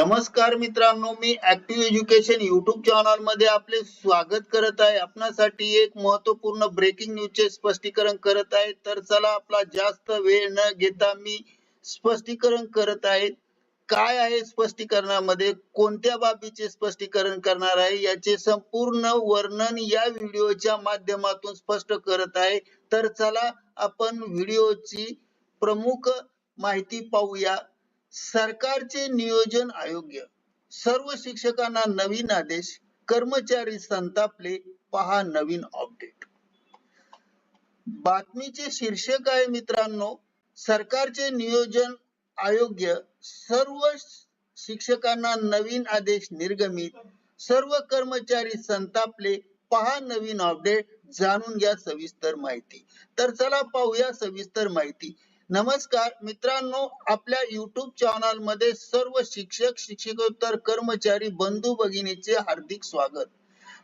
नमस्कार मित्रांनो मी ऍक्टिव्ह एज्युकेशन युट्यूब चॅनलमध्ये आपले स्वागत करत आहे. आपणासाठी एक महत्त्वपूर्ण ब्रेकिंग न्यूज चे स्पष्टीकरण करत आहे. तर चला आपला जास्त वेळ न घेता मी स्पष्टीकरण करत आहे. काय आहे स्पष्टीकरणामध्ये? कोणत्या बाबीचे स्पष्टीकरण करणार आहे? याचे संपूर्ण वर्णन या व्हिडिओच्या माध्यमातून स्पष्ट करत आहे. तर चला आपण व्हिडिओची प्रमुख माहिती पाहूया. सरकारचे नियोजन अयोग्य. सर्व शिक्षकांना नवीन आदेश कर्मचारी संतापले पहा नवीन अपडेट बातमीचे शीर्षक आहे मित्रांनो सरकारचे नियोजन अयोग्य. सर्व शिक्षकांना नवीन आदेश निर्गमित सर्व कर्मचारी संतापले पहा नवीन अपडेट जाणून घ्या सविस्तर माहिती. तर चला पाहूया सविस्तर माहिती. नमस्कार मित्रांनो आपल्या युट्यूब चॅनलमध्ये सर्व शिक्षक शिक्षकोत्तर कर्मचारी बंधू भगिनीचे हार्दिक स्वागत.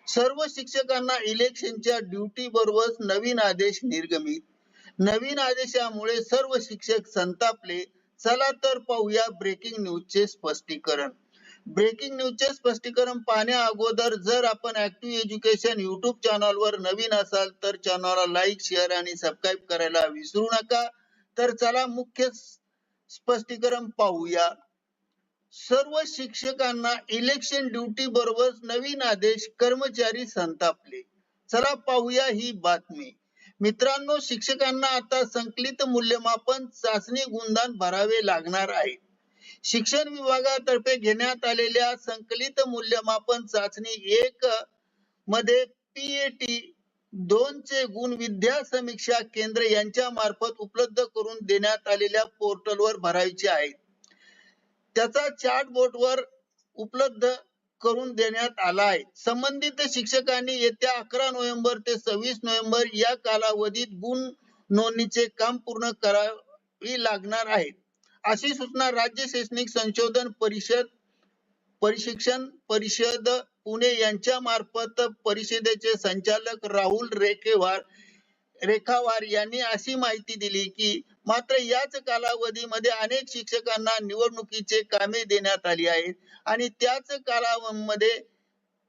सर्व शिक्षकांना इलेक्शनच्या ड्युटी बरोबर नवीन आदेश निर्गमित. नवीन आदेशामुळे सर्व शिक्षक संतापले. चला तर पाहूया ब्रेकिंग न्यूजचे स्पष्टीकरण. ब्रेकिंग न्यूजचे स्पष्टीकरण पाहण्या अगोदर जर आपण ऍक्टिव्ह एज्युकेशन युट्यूब चॅनल वर नवीन असाल तर चॅनलला लाईक शेअर आणि सबस्क्राईब करायला विसरू नका. तर चला मुख्य स्पष्टीकरण पाहूया. सर्व शिक्षकांना इलेक्शन ड्युटी बरोबर नवीन आदेश कर्मचारी संतापले. चला पाहूया ही बातमी. मित्रांनो शिक्षकांना आता संकलित मूल्यमापन चाचणी गुणदान भरावे लागणार आहे. शिक्षण विभागातर्फे घेण्यात आलेल्या संकलित मूल्यमापन चाचणी एक मध्ये पीएटी दोन चे गुण विद्या समीक्षा केंद्र यांच्या मार्फत उपलब्ध करून देण्यात आलेल्या पोर्टलवर भरायचे आहेत. त्याचा चार्ट बोर्डवर उपलब्ध करून देण्यात आला आहे. संबंधित शिक्षकांनी येत्या अकरा नोव्हेंबर ते सव्वीस नोव्हेंबर या कालावधीत गुण नोंदणीचे काम पूर्ण करावी लागणार आहे. अशी सूचना राज्य शैक्षणिक संशोधन परिषद प्रशिक्षण परिषद पुणे यांच्या मार्फत परिषदेचे संचालक राहुल रेखेवार रेखावार यांनी अशी माहिती दिली की मात्र याच कालावधीमध्ये अनेक शिक्षकांना निवडणुकीचे कामे देण्यात आली आहेत आणि त्याच कालावधीमध्ये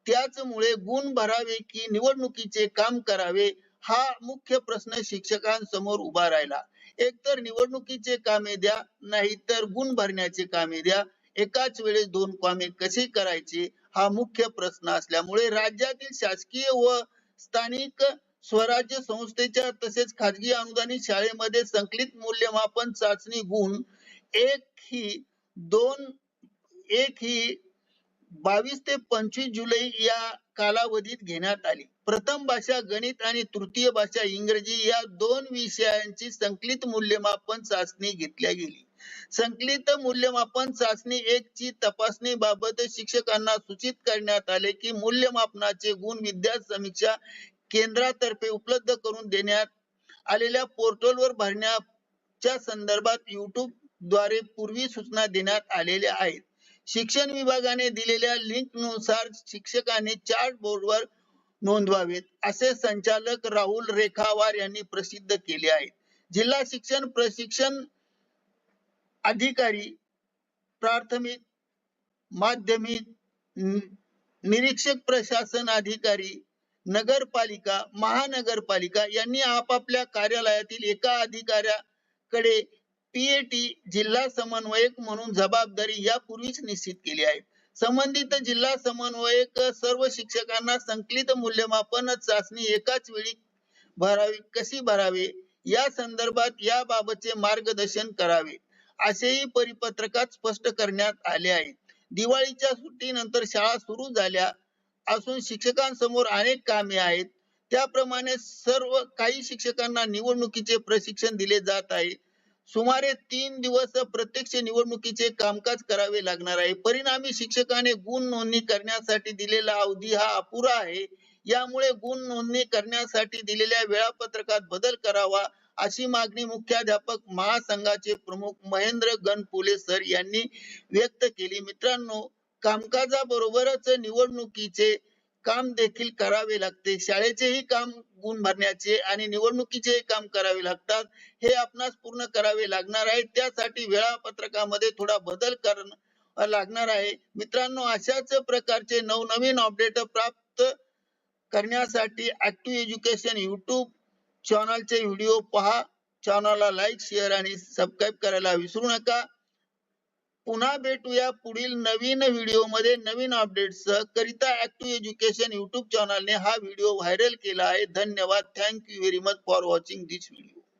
त्याचमुळे गुण भरावे की निवडणुकीचे काम करावे हा मुख्य प्रश्न शिक्षकांसमोर उभा राहिला. एकतर निवडणुकीचे कामे द्या नाहीतर गुण भरण्याचे कामे द्या एकाच वेळेस दोन कामे कशी करायची हा मुख्य प्रश्न असल्यामुळे राज्यातील शासकीय व स्थानिक स्वराज्य संस्थेच्या तसेच खाजगी अनुदानित शाळेमध्ये संकलित मूल्यमापन चाचणी गुण एक ही दोन एक ही बावीस ते पंचवीस जुलै या कालावधीत घेण्यात आली. प्रथम भाषा गणित आणि तृतीय भाषा इंग्रजी या दोन विषयांची संकलित मूल्यमापन चाचणी घेतल्या गेली. संकलित मूल्यमापन चाचणी एक ची तपासणी बाबत शिक्षकांना सूचित करण्यात आले की मूल्यमापनाचे गुण विद्या समीक्षा केंद्रातर्फे उपलब्ध करून देण्यात आलेल्या पोर्टलवर भरण्याच्या संदर्भात युट्यूबद्वारे पूर्वी सूचना देण्यात आलेल्या आहेत. शिक्षण विभागाने दिलेल्या लिंकनुसार शिक्षकांनी चार्ट बोर्डवर नोंदवावेत असे संचालक राहुल रेखावार यांनी प्रसिद्ध केले आहे. जिल्हा शिक्षण प्रशिक्षण अधिकारी प्राथमिक माध्यमिक निरीक्षक प्रशासन अधिकारी नगरपालिका महानगरपालिका यांनी आपापल्या कार्यालयातील एका अधिकाऱ्याकडे पीएटी जिल्हा समन्वयक म्हणून जबाबदारी यापूर्वीच निश्चित केली आहे. संबंधित जिल्हा समन्वयक सर्व शिक्षकांना संकलित मूल्यमापन चाचणी एकाच वेळी भरावी कशी भरावे? या संदर्भात याबाबतचे मार्गदर्शन करावे. असेही परिपत्रकात स्पष्ट करण्यात आले आहे. दिवाळीच्या सुट्टीनंतर शाळा सुरू झाल्या असून शिक्षकांसमोर अनेक कामे आहेत. त्याप्रमाणे सर्व काही शिक्षकांना निवडणुकीचे प्रशिक्षण दिले जात आहे. सुमारे तीन दिवस प्रत्यक्ष निवडणुकीचे कामकाज करावे लागणार आहे. परिणामी शिक्षकाने गुण नोंदणी करण्यासाठी दिलेला अवधी हा अपुरा आहे. यामुळे गुण नोंदणी करण्यासाठी दिलेल्या वेळापत्रकात बदल करावा अशी मागणी मुख्याध्यापक महासंघाचे प्रमुख महेंद्र गणपुले सर यांनी व्यक्त केली. मित्रांनो कामकाजाबरोबरच निवडणुकीचे काम देखील करावे लागते. शाळेचेही काम गुण भरण्याचे आणि निवडणुकीचे काम करावे लागतात. हे आपणास पूर्ण करावे लागणार आहे. त्यासाठी वेळापत्रकामध्ये थोडा बदल करणं लागणार आहे. मित्रांनो अशाच प्रकारचे नवनवीन अपडेट प्राप्त करण्यासाठी ऍक्टिव्ह एज्युकेशन युट्यूब चॅनलचे व्हिडिओ पहा. चॅनलला लाईक शेअर आणि सबस्क्राईब करायला विसरू नका. पुन्हा भेटूया पुढील नवीन व्हिडिओमध्ये नवीन अपडेट्स करिता ऍक्टिव्ह एज्युकेशन युट्यूब चॅनलने हा व्हिडिओ व्हायरल केला आहे. धन्यवाद. Thank you very much for watching this video